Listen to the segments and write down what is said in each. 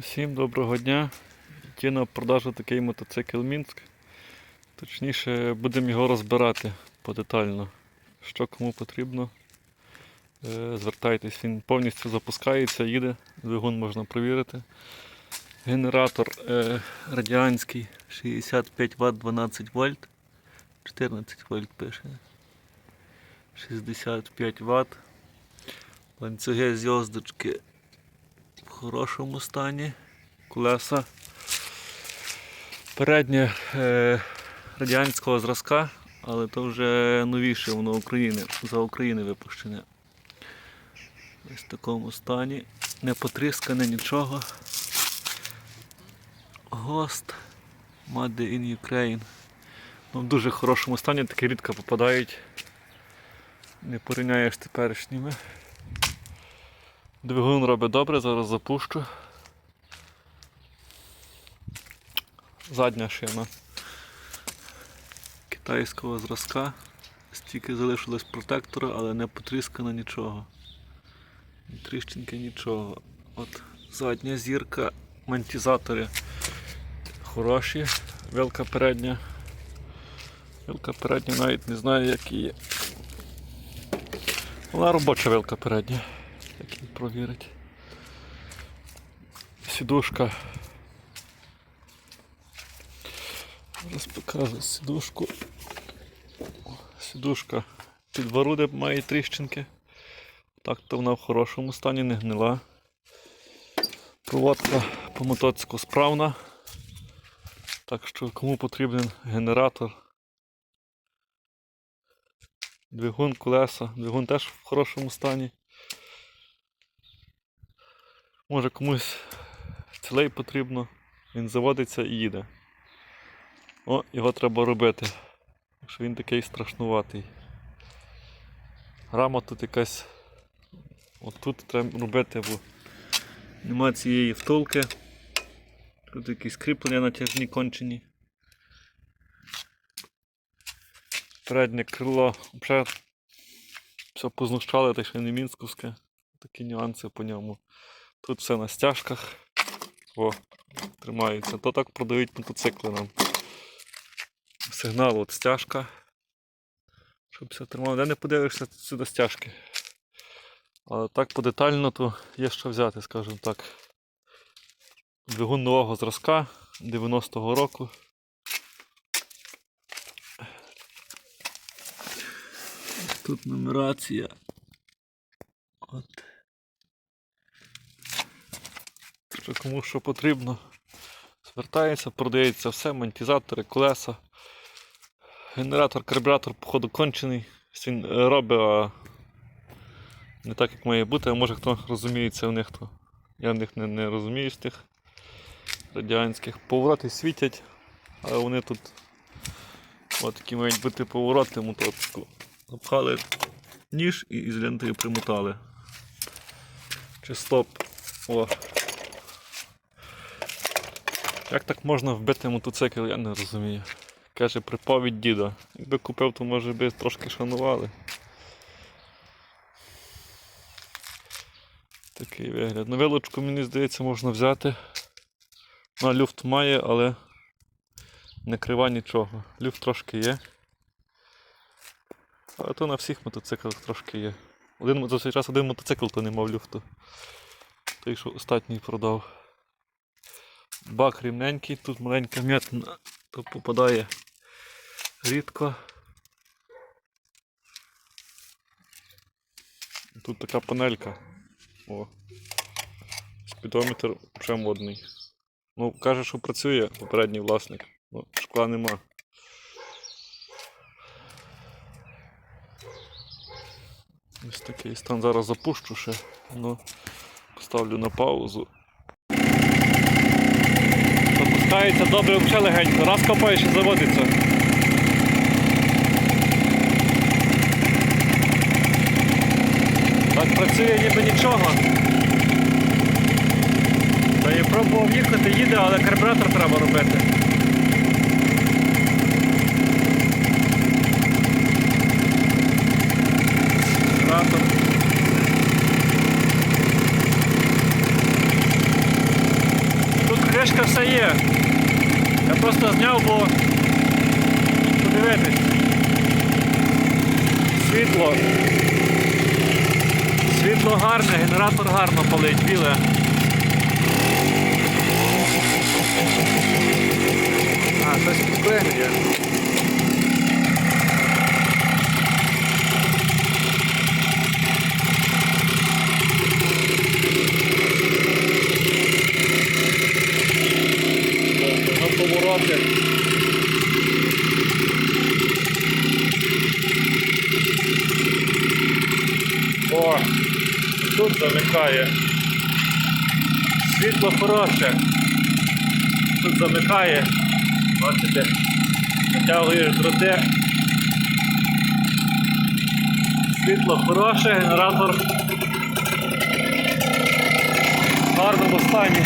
Всім доброго дня. Йти на продажу такий мотоцикл Мінськ. Точніше, будемо його розбирати подетально. Що кому потрібно. е, Звертайтесь, він повністю запускається, їде, двигун можна перевірити. Генератор е, радіанський 65 Вт 12 вольт. 14 вольт пише. 65 Вт. Ланцюги зв'язочки в хорошому стані. Колеса. Переднє е, радянського зразка, але то вже новіше воно України, за України випущене. Ось в такому стані. Не потріскане нічого. Гост. Made in Ukraine. Ну, в дуже хорошому стані, такі рідко попадають. Не порівняєш теперішніми. Двигун робить добре, зараз запущу. Задня шина китайського зразка. Стільки залишилось протектора, але не потріскано нічого. Ні тріщинки, нічого. От задня зірка, монетизатори хороші. Вилка передня. Вилка передня навіть не знаю, які є. Вона робоча вилка передня. Її провірить. Сідушка. Зараз покажу сідушку. Сідушка під має тріщинки. Так то вона в хорошому стані, не гнила. Проводка по мотоциклу справна. Так що кому потрібен генератор. Двигун, колеса. Двигун теж в хорошому стані. Може комусь цілей потрібно, він заводиться і їде. О, його треба робити. Якщо він такий страшнуватий. Рама тут якась. От тут треба робити, бо нема цієї втулки. Тут якісь кріплення натяжні кончені. Переднє крило вже все познущали, та ще не мінськовське. Такі нюанси по ньому. Тут все на стяжках. О, тримається. То так продають мотоцикли нам. Сигнал от стяжка. Щоб все тримало. Де не подивишся сюди стяжки. Але так подетально, то є що взяти, скажімо так. Двигун нового зразка 90-го року. Тут нумерація. От. Що кому що потрібно. Звертається, продається все, монетизатори, колеса. Генератор, карбюратор, походу, кончений. Він е, робить, а не так, як має бути, а може хто розуміється в них, то я в них не, не розумію з тих радянських. Повороти світять, але вони тут от мають бути повороти мотоциклу. Запхали ніж і з лентою примотали. Чи стоп. О. Як так можна вбити мотоцикл, я не розумію. Каже, приповідь діда. Якби купив, то може би трошки шанували. Такий вигляд. Ну, вилочку, мені здається, можна взяти. Ну, люфт має, але не крива нічого. Люфт трошки є. Але то на всіх мотоциклах трошки є. Один, за цей час один мотоцикл то не мав люфту. Той, що останній продав. Бак рівненький, тут маленька м'ятна, то попадає рідко. Тут така панелька. О. Спідометр вже модний. Ну, каже, що працює попередній власник. Ну, шкла нема. Ось такий стан зараз запущу ще. Ну, поставлю на паузу. Запускається добре вже легенько. Раз копаєш і заводиться. Так працює ніби нічого. Та я пробував їхати, їде, але карбюратор треба робити. Карбюратор. кришка все є. Просто зняв, бо подивитись. Світло. Світло гарне, генератор гарно палить, біле. А, щось підклинює. На повороти. О, тут замикає. Світло хороше. Тут замикає. Бачите, натягуєш дроти. Світло хороше, генератор в гарному стані.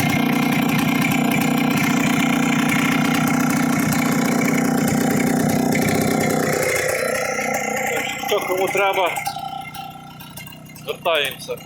Хто кому треба, звертаємося.